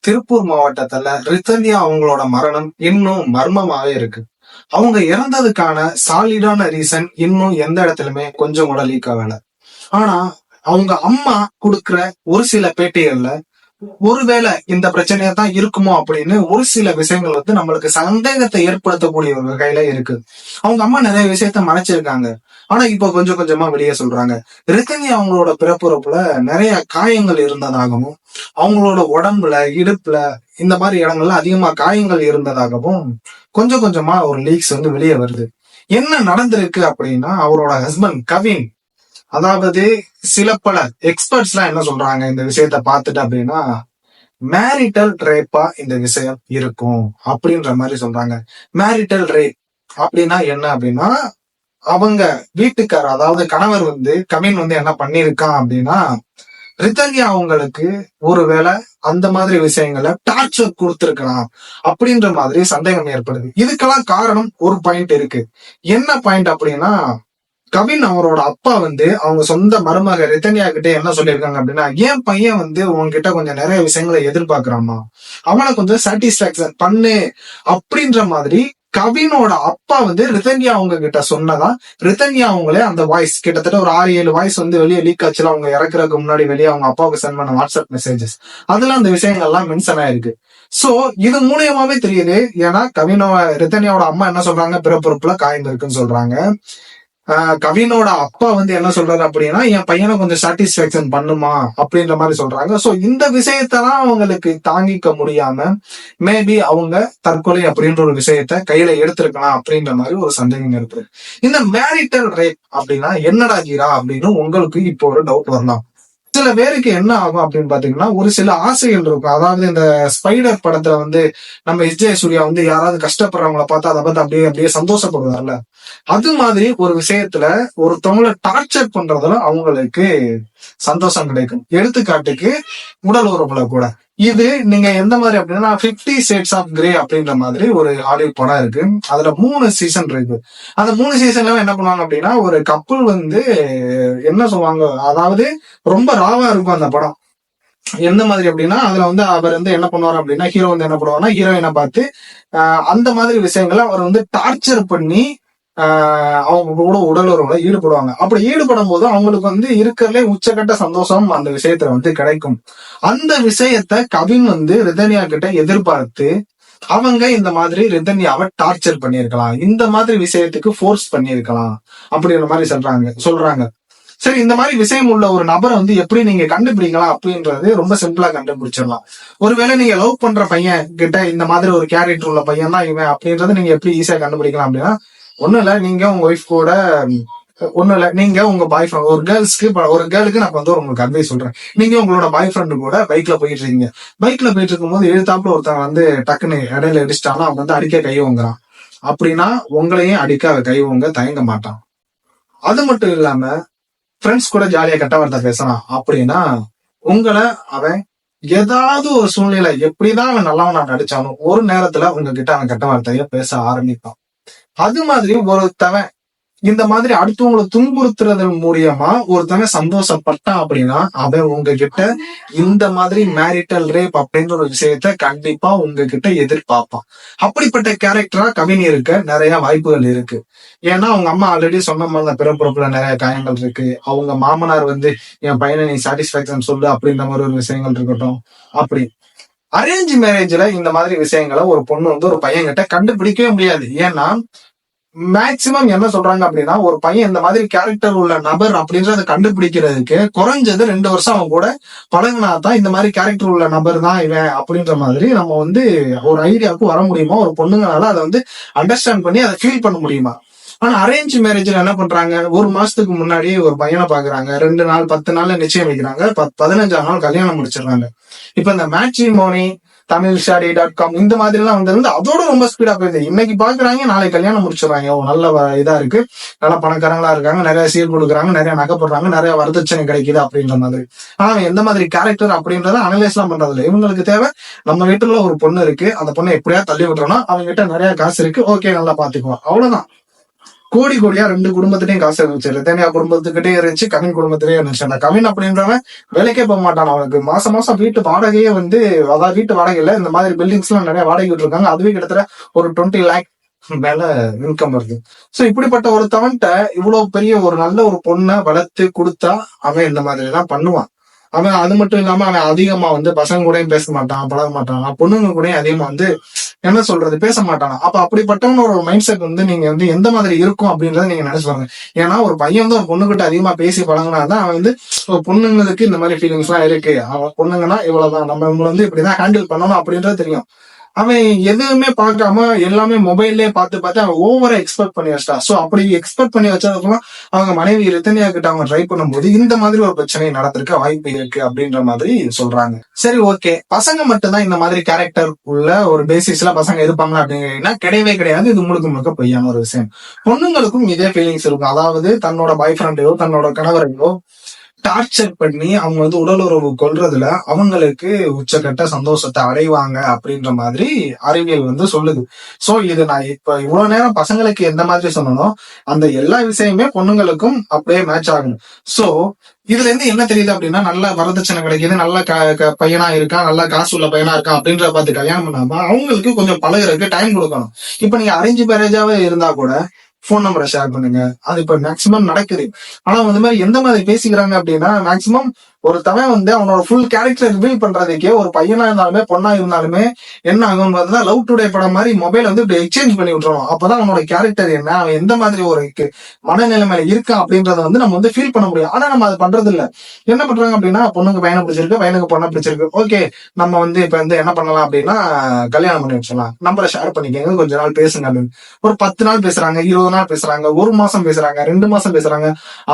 திருப்பூர் மாவட்டத்துல ரித்தன்யா அவங்களோட மரணம் இன்னும் மர்மமாவே இருக்கு. அவங்க இறந்ததுக்கான சாலிடான ரீசன் இன்னும் எந்த இடத்துலயுமே கொஞ்சம் கூட லீக் ஆகல. ஆனா அவங்க அம்மா கொடுக்கிற ஒரு சில பேட்டிகள்ல ஒருவேளை இந்த பிரச்சனையா தான் இருக்குமோ அப்படின்னு ஒரு சில விஷயங்கள் வந்து நம்மளுக்கு சந்தேகத்தை ஏற்படுத்தக்கூடிய ஒரு வகையில இருக்கு. அவங்க அம்மா நிறைய விஷயத்த மறைச்சிருக்காங்க. ஆனா இப்ப கொஞ்சம் கொஞ்சமா வெளியே சொல்றாங்க. ரித்தனி அவங்களோட பிறப்புறப்புல நிறைய காயங்கள் இருந்ததாகவும் அவங்களோட உடம்புல இடுப்புல இந்த மாதிரி இடங்கள்ல அதிகமா காயங்கள் இருந்ததாகவும் கொஞ்சம் கொஞ்சமா ஒரு லீக்ஸ் வந்து வெளியே வருது. என்ன நடந்திருக்கு அப்படின்னா அவரோட ஹஸ்பண்ட் கவின் அதாவது சில பல எக்ஸ்பர்ட்ஸ் எல்லாம் என்ன சொல்றாங்க இந்த விஷயத்த பார்த்துட்டு அப்படின்னா மேரிட்டல் ரேப்பா இந்த விஷயம் இருக்கும்? அப்படின்ற மாதிரி சொல்றாங்க. மேரிட்டல் ரேப் அப்படின்னா என்ன அப்படின்னா அவங்க வீட்டுக்கார் அதாவது கணவர் வந்து கவின் வந்து என்ன பண்ணிருக்கான் அப்படின்னா ரிதன்யா அவங்களுக்கு ஒருவேளை அந்த மாதிரி விஷயங்களை டார்ச்சர் கொடுத்துருக்கலாம். அப்படின்ற மாதிரி சந்தேகம் ஏற்படுது. இதுக்கெல்லாம் காரணம் ஒரு பாயிண்ட் இருக்கு. என்ன பாயிண்ட் அப்படின்னா கவின் அவரோட அப்பா வந்து அவங்க சொந்த மருமக ரித்தன்யா கிட்ட என்ன சொல்லியிருக்காங்க அப்படின்னா ஏன் பையன் வந்து உன்கிட்ட கொஞ்சம் நிறைய விஷயங்களை எதிர்பார்க்கிறாமா அவனை கொஞ்சம் சாட்டிஸ்பாக்சன் பண்ணு. அப்படின்ற மாதிரி கவினோட அப்பா வந்து ரிதன்யா அவங்க கிட்ட சொன்னதா ரிதன்யா அவங்களே அந்த வாய்ஸ் கிட்டத்தட்ட ஒரு ஆறு ஏழு வாய்ஸ் வந்து வெளியே லீக் ஆச்சுல அவங்க இறக்குறதுக்கு முன்னாடி வெளியே அவங்க அப்பாவுக்கு சென்ட் பண்ண வாட்ஸ்அப் மெசேஜஸ் அதுல அந்த விஷயங்கள்லாம் மென்ஷன் ஆயிருக்கு. சோ இது மூலியமாவே தெரியுது. ஏன்னா கவினோ ரித்தன்யாவோட அம்மா என்ன சொல்றாங்க? பிறப்புறுப்புல காய்ந்திருக்குன்னு இருக்குன்னு சொல்றாங்க. கவினோட அப்பா வந்து என்ன சொல்றாரு அப்படின்னா என் பையனை கொஞ்சம் சாட்டிஸ்பேக்ஷன் பண்ணுமா? அப்படின்ற மாதிரி சொல்றாங்க. சோ இந்த விஷயத்தெல்லாம் அவங்களுக்கு தாங்கிக்க முடியாம மேபி அவங்க தற்கொலை அப்படின்ற ஒரு விஷயத்த கையில எடுத்திருக்கலாம் அப்படின்ற மாதிரி ஒரு சந்தேகம் இருக்கு. இந்த மேரிட்டல் ரேப் அப்படின்னா என்னடா ஜீரா அப்படின்னு உங்களுக்கு இப்போ ஒரு டவுட் வரலாம் சில பேருக்கு என்ன ஆகும் அப்படின்னு பாத்தீங்கன்னா ஒரு சில ஆசைகள் இருக்கும். அதாவது இந்த ஸ்பைடர் படத்துல வந்து நம்ம எஸ் ஜே சூர்யா வந்து யாராவது கஷ்டப்படுறவங்கள பார்த்து அதை பார்த்து அப்படியே அப்படியே சந்தோஷப்படுவார்ல. அது மாதிரி ஒரு விஷயத்துல ஒருத்தவங்களை டார்ச்சர் பண்றதுல அவங்களுக்கு சந்தோஷம் கிடைக்கும். எடுத்துக்காட்டுக்கு உடல் உறவுல கூட. இது நீங்க எந்த மாதிரி அப்படின்னா பிப்டி ஷேட்ஸ் ஆஃப் கிரே அப்படின்ற மாதிரி ஒரு ஆடியோ படம் இருக்கு. அதுல மூணு சீசன் இருக்கு. அந்த மூணு சீசன்ல என்ன பண்ணுவாங்க அப்படின்னா ஒரு கப்பல் வந்து என்ன சொல்லுவாங்க அதாவது ரொம்ப ராவா இருக்கும் அந்த படம். எந்த மாதிரி அப்படின்னா அதுல வந்து அவர் வந்து என்ன பண்ணுவார் அப்படின்னா ஹீரோ வந்து என்ன பண்ணுவார்னா ஹீரோயினை பார்த்து அந்த மாதிரி விஷயங்களை அவர் வந்து டார்ச்சர் பண்ணி அவங்க கூட உடல் உறவுல ஈடுபடுவாங்க. அப்படி ஈடுபடும் போது அவங்களுக்கு வந்து இருக்கிறதுலே உச்சகட்ட சந்தோஷம் அந்த விஷயத்துல வந்து கிடைக்கும். அந்த விஷயத்த கவின் வந்து ரிதன்யா கிட்ட எதிர்பார்த்து அவங்க இந்த மாதிரி ரிதன்யாவை டார்ச்சர் பண்ணியிருக்கலாம். இந்த மாதிரி விஷயத்துக்கு ஃபோர்ஸ் பண்ணியிருக்கலாம். அப்படின்ற மாதிரி சொல்றாங்க சொல்றாங்க. சரி இந்த மாதிரி விஷயம் உள்ள ஒரு நபரை வந்து எப்படி நீங்க கண்டுபிடிக்கலாம் அப்படின்றது ரொம்ப சிம்பிளா கண்டுபிடிச்சிடலாம். ஒருவேளை நீங்க லவ் பண்ற பையன் கிட்ட இந்த மாதிரி ஒரு கேரக்டர் உள்ள பையன் தான் இவன் அப்படின்றத நீங்க எப்படி ஈஸியா கண்டுபிடிக்கலாம் அப்படின்னா ஒன்றும் இல்லை நீங்கள் உங்கள் ஒய்ஃப் கூட ஒன்றும் இல்லை நீங்கள் உங்கள் பாய் ஃப்ரெண்ட் ஒரு கேர்ள்ஸ்க்கு ஒரு கேர்ளுக்கு நான் வந்து உங்களுக்கு அட்வைஸ் சொல்கிறேன் நீங்கள் உங்களோட பாய் ஃப்ரெண்டு கூட பைக்கில் போயிட்டு இருக்கீங்க. பைக்கில் போயிட்டு இருக்கும்போது எழுத்தாப்புல ஒருத்தன் வந்து டக்குன்னு இடையில அடிச்சிட்டாலும் அவன் வந்து அடிக்க கை வாங்குறான் அப்படின்னா உங்களையும் அடிக்க அவன் கை வாங்க தயங்க மாட்டான். அது மட்டும் இல்லாம ஃப்ரெண்ட்ஸ் கூட ஜாலியாக கெட்ட வார்த்தை பேசலாம் அப்படின்னா உங்களை அவன் ஏதாவது ஒரு சூழ்நிலை எப்படிதான் அவன் நல்லவனா நடிச்சாலும் ஒரு நேரத்துல உங்ககிட்ட அவன் கெட்ட வார்த்தைய பேச ஆரம்பிப்பான். அது மாதிரி ஒருத்தவன் இந்த மாதிரி அடுத்தவங்களை துன்புறுத்துறது மூலியமா ஒருத்தவன் சந்தோஷப்பட்டான் அப்படின்னா அவன் உங்ககிட்ட இந்த மாதிரி மேரிட்டல் ரேப் அப்படின்ற ஒரு விஷயத்த கண்டிப்பா உங்ககிட்ட எதிர்பார்ப்பான். அப்படிப்பட்ட கேரக்டரா கவிஞருக்கு இருக்க நிறைய வாய்ப்புகள் இருக்கு. ஏன்னா அவங்க அம்மா ஆல்ரெடி சொன்ன மாதிரி பிறப்புறப்புல நிறைய காயங்கள் இருக்கு. அவங்க மாமனார் வந்து என் பையனை நீ சாட்டிஸ்பாக்சன் சொல்லு அப்படின்ற மாதிரி ஒரு விஷயங்கள் இருக்கட்டும். அப்படி. அரேஞ்ச் மேரேஜ்ல இந்த மாதிரி விஷயங்களை ஒரு பொண்ணு வந்து ஒரு பையன் கிட்ட கண்டுபிடிக்கவே முடியாது. ஏன்னா மேக்சிமம் என்ன சொல்றாங்க அப்படின்னா ஒரு பையன் இந்த மாதிரி கேரக்டர் உள்ள நபர் அப்படின்றத கண்டுபிடிக்கிறதுக்கு குறைஞ்சது ரெண்டு வருஷம் அவன் கூட பழகினா தான் இந்த மாதிரி கேரக்டர் உள்ள நபர் தான் இவன் அப்படின்ற மாதிரி நம்ம வந்து ஒரு ஐடியாவுக்கு வர முடியுமா? ஒரு பொண்ணுங்களால அதை வந்து அண்டர்ஸ்டாண்ட் பண்ணி அதை ஃபீல் பண்ண முடியுமா? ஆனா அரேஞ்ச் மேரேஜ்ல என்ன பண்றாங்க? ஒரு மாசத்துக்கு முன்னாடியே ஒரு பையனை பாக்குறாங்க. ரெண்டு நாள் பத்து நாள்ல நிச்சயம் வைக்கிறாங்க பதினஞ்சாம் நாள் கல்யாணம் முடிச்சிடுறாங்க. இப்ப இந்த matrimony Tamil Shaadi dot com இந்த மாதிரி எல்லாம் வந்திருந்து அதோட ரொம்ப ஸ்பீடா போயிருது இன்னைக்கு பாக்குறாங்க நாளைக்கு கல்யாணம் முடிச்சிடறாங்க. ஓ நல்ல இதா இருக்கு. நல்ல பணக்காரங்களா இருக்காங்க. நிறைய சீர் கொடுக்குறாங்க. நிறைய நகைப்படுறாங்க நிறைய வரதட்சணை கிடைக்குது அப்படின்ற மாதிரி. ஆனா எந்த மாதிரி கேரக்டர் அப்படின்றத அனலைஸ் எல்லாம் பண்றது இல்ல இவங்களுக்கு தேவை நம்ம வீட்டுல ஒரு பொண்ணு இருக்கு. அந்த பொண்ணை எப்படியா தள்ளி விட்டுறோம்னா அவங்க கிட்ட நிறைய காசு இருக்கு. ஓகே நல்லா பாத்துக்குவோம் அவ்வளவுதான். கோடி கோடியா ரெண்டு குடும்பத்திலையும் காசு இருந்துச்சு ரிதன்யா குடும்பத்துக்கிட்டே இருந்துச்சு கவின் குடும்பத்திலேயே இருந்துச்சு. அந்த கவின் அப்படின்றவன் வேலைக்கே போக மாட்டான். அவனுக்கு மாசம் மாசம் வீட்டு வாடகையே வந்து அதாவது வீட்டு வாடகை இல்ல இந்த மாதிரி பில்டிங்ஸ் எல்லாம் நிறைய வாடகை விட்டுருக்காங்க. அதுவே கிட்டத்தட்ட ஒரு டுவெண்ட்டி லேக் மேல இன்கம் வருது. சோ இப்படிப்பட்ட ஒரு ஒருத்தவன்ட்ட இவ்வளவு பெரிய ஒரு நல்ல ஒரு பொண்ணை வளர்த்து கொடுத்தா அவன் இந்த மாதிரி தான் பண்ணுவான். அவன் அது மட்டும் இல்லாம அவன் அதிகமா வந்து பசங்க கூடயும் பேச மாட்டான் பழக மாட்டான். பொண்ணுங்க கூடயும் அதிகமா வந்து என்ன சொல்றது பேச மாட்டானா. அப்ப அப்படிப்பட்டவன ஒரு மைண்ட் செட் வந்து நீங்க வந்து எந்த மாதிரி இருக்கும் அப்படின்றத நீங்க நினைச்சு பாருங்க. ஏன்னா ஒரு பையன் வந்து ஒரு பொண்ணுகிட்ட அதிகமா பேசி பழங்கினாதான் அவன் வந்து ஒரு பொண்ணுங்களுக்கு இந்த மாதிரி ஃபீலிங்ஸ் எல்லாம் இருக்கு. அவன் பொண்ணுங்கன்னா இவ்வளவுதான் நம்ம இவங்களை வந்து இப்படிதான் ஹேண்டில் பண்ணணும் அப்படின்றது தெரியும். அவன் எதுவுமே பார்க்காம எல்லாமே மொபைல்லே பார்த்து பார்த்து அவன் ஓவரா எக்ஸ்பெக்ட் பண்ணி வச்சிட்டான் சோ அப்படி எக்ஸ்பெக்ட் பண்ணி வச்சதுக்கெல்லாம் அவங்க மனைவி ரித்தனியா கிட்ட அவங்க ட்ரை பண்ணும்போது இந்த மாதிரி ஒரு பிரச்சனை நடந்திருக்க வாய்ப்பு இருக்கு அப்படின்ற மாதிரி சொல்றாங்க. சரி ஓகே பசங்க மட்டும்தான் இந்த மாதிரி கேரக்டர் உள்ள ஒரு பேசிஸ்ல பசங்க இருப்பாங்க அப்படிங்கிறீங்கன்னா கிடையவே கிடையாது. இது முழுக்க முழுக்க பொய்யான ஒரு விஷயம். பொண்ணுங்களுக்கும் இதே ஃபீலிங்ஸ் இருக்கும். அதாவது தன்னோட பாய் ஃப்ரெண்டையோ தன்னோட கணவரையோ டார்ச்சர் பண்ணி அவங்க வந்து உடல் உறவு கொள்றதுல அவங்களுக்கு உச்சக்கட்ட சந்தோஷத்தை அடைவாங்க அப்படின்ற மாதிரி அறிவியல் வந்து சொல்லுது. சோ இது நான் இப்ப இவ்வளவு நேரம் பசங்களுக்கு எந்த மாதிரி சொன்னனோ அந்த எல்லா விஷயமே பொண்ணுங்களுக்கும் அப்படியே மேட்ச் ஆகும். சோ இதுல இருந்து என்ன தெரியுது அப்படின்னா நல்ல வரதட்சணை கிடைக்குது நல்ல க- பையனா இருக்கான் நல்ல காசு உள்ள பையனா இருக்கான் அப்படின்ற பார்த்து கல்யாணம் பண்ணாம அவங்களுக்கு கொஞ்சம் பழகுறதுக்கு டைம் கொடுக்கணும். இப்ப நீங்க அரேஞ்ச் மேரேஜாவே இருந்தா கூட ஃபோன் நம்பரை ஷேர் பண்ணுங்க. அது இப்ப மேக்சிமம் நடக்குது. ஆனா வந்து மாதிரி எந்த மாதிரி பேசிக்கிறாங்க அப்படின்னா மேக்சிமம் ஒரு தவன் வந்து அவனோட ஃபுல் கேரக்டர் ரிவீல் பண்றதுக்கே ஒரு பையனா இருந்தாலுமே பொண்ணா இருந்தாலுமே என்ன ஆகும் பார்த்தா லவ் டுடே படம் மாதிரி மொபைல் வந்து இப்படி எக்ஸ்சேஞ்ச் பண்ணி விட்டுறோம் அப்பதான் அவனோட கேரக்டர் என்ன அவன் எந்த மாதிரி ஒரு மனநிலைமையில இருக்கான் அப்படின்றத வந்து நம்ம வந்து ஃபீல் பண்ண முடியும். ஆனா நம்ம அதை பண்றது இல்ல என்ன பண்றாங்க அப்படின்னா பொண்ணுக்கு பையனை பிடிச்சிருக்கு பையனுக்கு பொண்ணை பிடிச்சிருக்கு. ஓகே நம்ம வந்து இப்ப வந்து என்ன பண்ணலாம் அப்படின்னா கல்யாணம் பண்ணி வச்சிடலாம். நம்பரை ஷேர் பண்ணிக்கோங்க கொஞ்ச நாள் பேசுங்க அப்படின்னு. ஒரு பத்து நாள் பேசுறாங்க இருபது நாள் பேசுறாங்க ஒரு மாசம் பேசுறாங்க ரெண்டு மாசம் பேசுறாங்க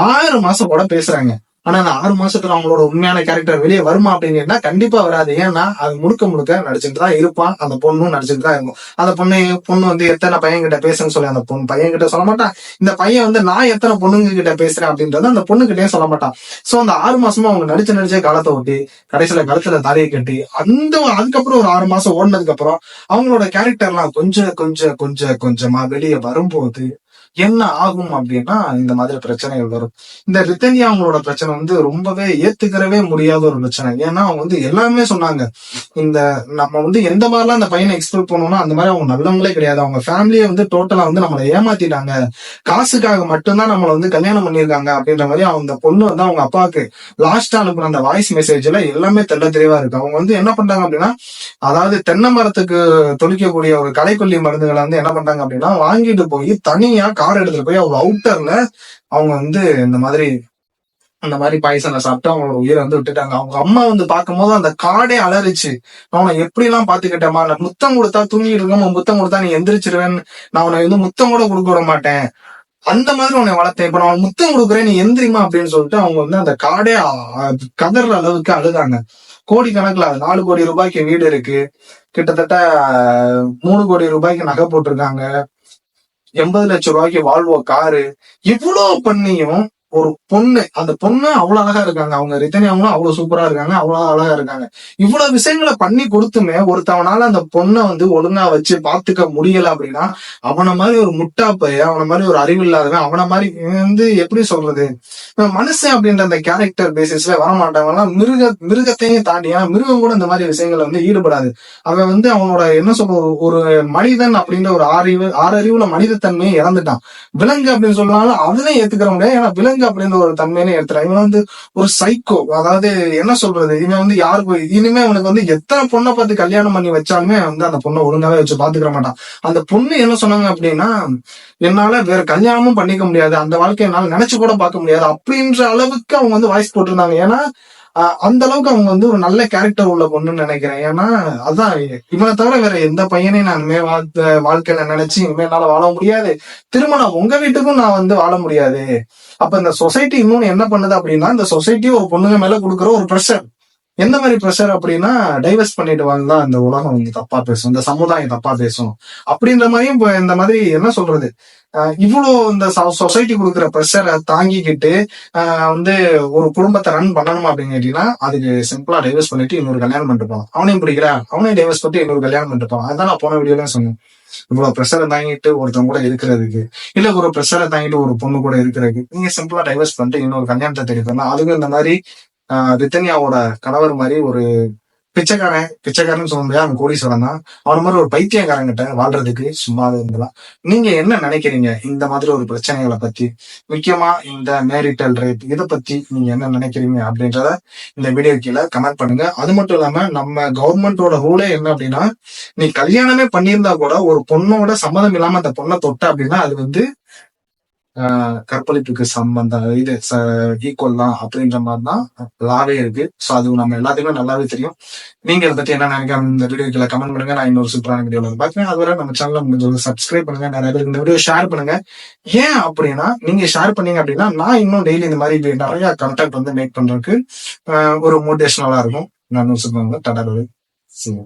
ஆறு மாசம் கூட பேசுறாங்க. ஆனா அந்த ஆறு மாசத்துல அவங்களோட உண்மையான கேரக்டர் வெளியே வருமா அப்படின்னு கேட்டா கண்டிப்பா வராது. ஏன்னா அது முழுக்க முழுக்க நடிச்சுட்டு தான் இருப்பான் அந்த பொண்ணும் நடிச்சுட்டு தான் இருக்கும். அந்த பொண்ணு பொண்ணு வந்து எத்தனை பையன் கிட்ட பேசுன்னு சொல்லி அந்த பொண்ணு பையன் கிட்ட சொல்ல மாட்டான். இந்த பையன் வந்து நான் எத்தனை பொண்ணுங்க கிட்ட பேசுறேன் அப்படின்றத அந்த பொண்ணு கிட்டே சொல்ல மாட்டான். சோ அந்த ஆறு மாசமா அவங்க நடிச்சு நடிச்சே காலத்தை ஓட்டி கடைசியில கழுத்துல தாலியை கட்டி அந்த அதுக்கப்புறம் ஒரு ஆறு மாசம் ஓடினதுக்கு அப்புறம் அவங்களோட கேரக்டர்லாம் கொஞ்சம் கொஞ்சம் கொஞ்சம் கொஞ்சமா வெளியே வரும்போது என்ன ஆகும் அப்படின்னா இந்த மாதிரி பிரச்சனைகள் வரும். இந்த ரித்தன்யா அவங்களோட பிரச்சனை வந்து ரொம்பவே ஏத்துக்கிறவே முடியாத ஒரு பிரச்சனை. ஏன்னா அவங்க வந்து எல்லாமே சொன்னாங்க. இந்த நம்ம வந்து எந்த மாதிரிலாம் அந்த பையனை எக்ஸ்பெக்ட் பண்ணோம்னா அந்த மாதிரி அவங்க நல்லவங்களே கிடையாது. அவங்க ஃபேமிலியை வந்து டோட்டலா வந்து நம்மளை ஏமாத்திட்டாங்க. காசுக்காக மட்டும்தான் நம்மளை வந்து கல்யாணம் பண்ணியிருக்காங்க அப்படின்ற மாதிரி அவங்க பொண்ணு வந்து அவங்க அப்பாவுக்கு லாஸ்டா அனுப்புன அந்த வாய்ஸ் மெசேஜ்ல எல்லாமே தெள்ள தெளிவா இருக்கு. அவங்க வந்து என்ன பண்றாங்க அப்படின்னா அதாவது தென்னை மரத்துக்கு தொழிக்கக்கூடிய ஒரு களைக்கொல்லி மருந்துகளை வந்து என்ன பண்றாங்க அப்படின்னா வாங்கிட்டு போய் தனியா கார் எடுத்துட்டு போய் அவங்க அவுட்டர்ல அவங்க வந்து இந்த மாதிரி அந்த மாதிரி பாய்சனை சாப்பிட்டு அவங்களோட உயிரை வந்து விட்டுட்டாங்க. அவங்க அம்மா வந்து பார்க்கும்போது அந்த காடே அலறிச்சு. அவனை எப்படி எல்லாம் பாத்துக்கிட்டேமா நான் முத்தம் கொடுத்தா தூங்கிட்டு இருக்கோம் முத்தம் கொடுத்தா நீ எந்திரிச்சிருவேன் நான் உனக்கு வந்து முத்தம் கூட கொடுக்க விட மாட்டேன். அந்த மாதிரி உன்னை வளர்த்தேன். இப்ப நான் முத்தம் கொடுக்குறேன். நீ எந்திரிமா அப்படின்னு சொல்லிட்டு அவங்க வந்து அந்த காடே கதற அளவுக்கு அழுதாங்க. கோடி கணக்குல நாலு கோடி ரூபாய்க்கு வீடு இருக்கு. கிட்டத்தட்ட மூணு கோடி ரூபாய்க்கு நகை போட்டிருக்காங்க. எண்பது லட்சம் ரூபாய்க்கு வால்வோ காரு இவ்வளவு பண்ணியும் ஒரு பொண்ணு அந்த பொண்ணு அவ்வளவு அழகா இருக்காங்க. அவங்க ரித்தனி அவங்களும் அவ்வளவு சூப்பரா இருக்காங்க அவ்வளவு அழகா இருக்காங்க. இவ்வளவு விஷயங்களை பண்ணி கொடுத்துமே ஒருத்தவனால அந்த பொண்ணை வந்து ஒழுங்கா வச்சு பாத்துக்க முடியல அப்படின்னா அவனை மாதிரி ஒரு முட்டா பையன் அவனை மாதிரி ஒரு அறிவு இல்லாதவன் அவனை மாதிரி வந்து எப்படி சொல்றது? மனுஷன் அப்படின்ற அந்த கேரக்டர் பேசிஸ்ல வர மிருக மிருகத்தையும் தாண்டி ஏன்னா மிருகம் கூட இந்த மாதிரி விஷயங்களை வந்து ஈடுபடாது. அவன் வந்து அவனோட என்ன சொல்ற ஒரு மனிதன் அப்படின்ற ஒரு ஆறிவு ஆறறிவுல மனிதத்தன்மையை இறந்துட்டான் விலங்கு அப்படின்னு சொன்னாலும் அதுலயும் ஏத்துக்கிற முடியாது. ஏன்னா விலங்கு அப்படின்ற ஒரு தன்மையில ஏத்துறான் இவன் வந்து ஒரு சைக்கோ அதாவது என்ன சொல்றது? இவன் வந்து யாருக்கு இனிமே அவனுக்கு வந்து எத்தனை பொண்ணை பார்த்து கல்யாணம் பண்ணி வச்சாலுமே வந்து அந்த பொண்ணை ஒழுங்காவே வச்சு பாத்துக்கிற மாட்டான். அந்த பொண்ணு என்ன சொன்னாங்க அப்படின்னா என்னால வேற கல்யாணமும் பண்ணிக்க முடியாது. அந்த வாழ்க்கையை என்னால நினைச்சு கூட பார்க்க முடியாது. அப்படின்ற அளவுக்கு அவங்க வந்து வாய்ஸ் போட்டிருந்தாங்க. ஏன்னா அந்த அளவுக்கு அவங்க வந்து ஒரு நல்ல கேரக்டர் உள்ள பொண்ணுன்னு நினைக்கிறேன். ஏன்னா அதான் இவனை தவிர வேற எந்த பையனையும் நான் இனிமே வாழ்த்த வாழ்க்கையில நினைச்சு இனிமே என்னால வாழ முடியாது. திருமணம் உங்க வீட்டுக்கும் நான் வந்து வாழ முடியாது. அப்ப இந்த சொசைட்டி இன்னொன்னு என்ன பண்ணுது அப்படின்னா இந்த சொசைட்டி ஒரு பொண்ணுங்க மேல கொடுக்குற ஒரு ப்ரெஷர் எந்த மாதிரி ப்ரெஷர் அப்படின்னா டைவர்ஸ் பண்ணிட்டு வாழ்ந்தா இந்த உலகம் இங்க தப்பா பேசும் இந்த சமுதாயம் தப்பா பேசும். அப்படின்ற மாதிரியும் இப்போ இந்த மாதிரி என்ன சொல்றது? ஆஹ் இவ்வளவு இந்த சொசைட்டி கொடுக்குற ப்ரெஷரை தாங்கிக்கிட்டு ஆஹ் வந்து ஒரு குடும்பத்தை ரன் பண்ணணுமா அப்படின்னு கேட்டீங்கன்னா அதுக்கு சிம்பிளா டைவர்ஸ் பண்ணிட்டு இன்னொரு கல்யாணம் பண்ணிட்டு போகலாம் அவனையும் பிடிக்கல. அவனையும் டைவர்ஸ் பண்ணிட்டு இன்னொரு கல்யாணம் பண்ணிட்டு போகலாம் அதான் நான் போன வீடியோல சொன்னேன். இவ்வளவு ப்ரெஷரை தாங்கிட்டு ஒருத்தவங்க கூட இருக்கிறதுக்கு இல்ல ஒரு ப்ரெஷரை தாங்கிட்டு ஒரு பொண்ணு கூட இருக்கிறதுக்கு நீங்க சிம்பிளா டைவர்ஸ் பண்ணிட்டு இன்னொரு கல்யாணத்தை தேடி அதுக்கும் இந்த மாதிரி ரித்தன்யாவோட கணவர் மாதிரி ஒரு பிச்சைக்காரன் பிச்சைக்காரன் சொல்ல முடியாது. அவன் கோடீஸ்வரன் தான். அவன மாதிரி ஒரு பைத்தியக்காரங்கிட்ட வாழ்றதுக்கு சும்மாவே இருந்தலாம் நீங்க என்ன நினைக்கிறீங்க இந்த மாதிரி ஒரு பிரச்சனைகளை பத்தி? முக்கியமா இந்த மேரிட்டல் ரேட் இதை பத்தி நீங்க என்ன நினைக்கிறீங்க அப்படின்றத இந்த வீடியோ கீழே கமெண்ட் பண்ணுங்க. அது மட்டும் இல்லாம நம்ம கவர்மெண்டோட ரூலே என்ன அப்படின்னா நீ கல்யாணமே பண்ணியிருந்தா கூட ஒரு பொண்ணோட சம்மதம் இல்லாம அந்த பொண்ணை தொட்ட அப்படின்னா அது வந்து கற்பழிப்புக்கு சம்பந்தம் இது ஈக்குவல் தான் அப்படின்ற மாதிரி தான் லாவே இருக்கு. ஸோ அது நம்ம எல்லாத்துக்குமே நல்லாவே தெரியும். நீங்க இதை பத்தி என்ன நினைக்கிறீங்க இந்த வீடியோக்குள்ள கமெண்ட் பண்ணுங்க. நான் இன்னொரு சூப்பரான வீடியோல பாக்குறேன் அதுவரை நம்ம சேனல் முடிஞ்சவங்க சப்ஸ்கிரைப் பண்ணுங்க. நிறைய பேருக்கு இந்த வீடியோ ஷேர் பண்ணுங்க. ஏன் அப்படின்னா நீங்க ஷேர் பண்ணீங்க அப்படின்னா நான் இன்னும் டெய்லி இந்த மாதிரி நிறைய கண்டென்ட் வந்து மேக் பண்றதுக்கு ஒரு மோட்டிவேஷனலா இருக்கும். நான் சூப்பராக டாடா சரி